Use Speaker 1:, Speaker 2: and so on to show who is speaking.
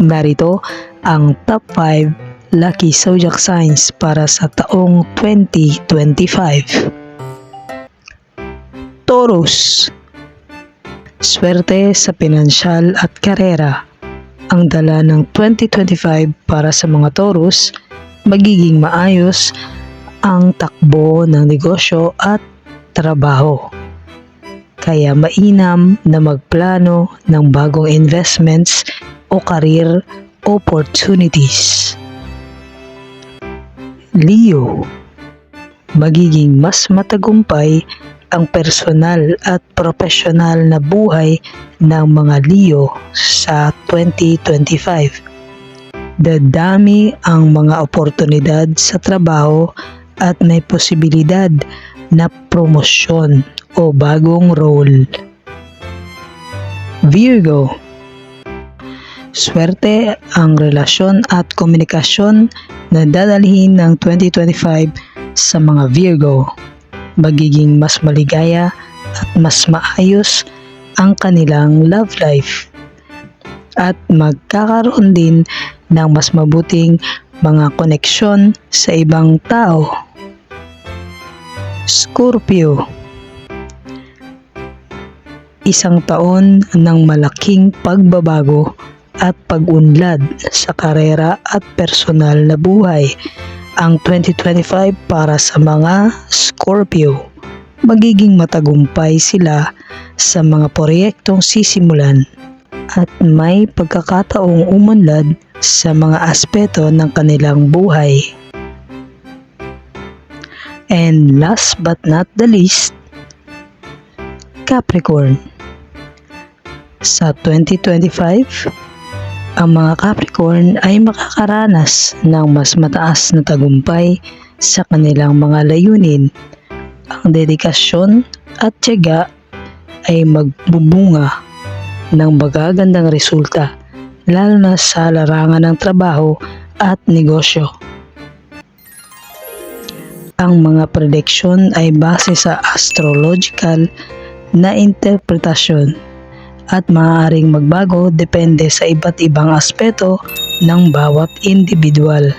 Speaker 1: Narito ang top 5 lucky zodiac signs para sa taong 2025. Taurus Swerte sa pinansyal at karera. Ang dala ng 2025 para sa mga Taurus, magiging maayos ang takbo ng negosyo at trabaho. Kaya mainam na magplano ng bagong investments o career opportunities. Leo Magiging mas matagumpay ang personal at profesional na buhay ng mga Leo sa 2025. Dadami ang mga oportunidad sa trabaho at may posibilidad na promosyon o bagong role. Virgo Swerte ang relasyon at komunikasyon na dadalhin ng 2025 sa mga Virgo. Magiging mas maligaya at mas maayos ang kanilang love life. At magkakaroon din ng mas mabuting mga koneksyon sa ibang tao. Scorpio Isang taon ng malaking pagbabago at pag-unlad sa karera at personal na buhay. Ang 2025 para sa mga Scorpio. Magiging matagumpay sila sa mga proyektong sisimulan at may pagkakataong umunlad sa mga aspeto ng kanilang buhay. And last but not the least, Capricorn. Sa 2025, ang mga Capricorn ay makakaranas ng mas mataas na tagumpay sa kanilang mga layunin. Ang dedikasyon at tiyaga ay magbubunga ng magagandang resulta lalo na sa larangan ng trabaho at negosyo. Ang mga prediksyon ay base sa astrological na interpretasyon at maaaring magbago depende sa iba't ibang aspeto ng bawat individual.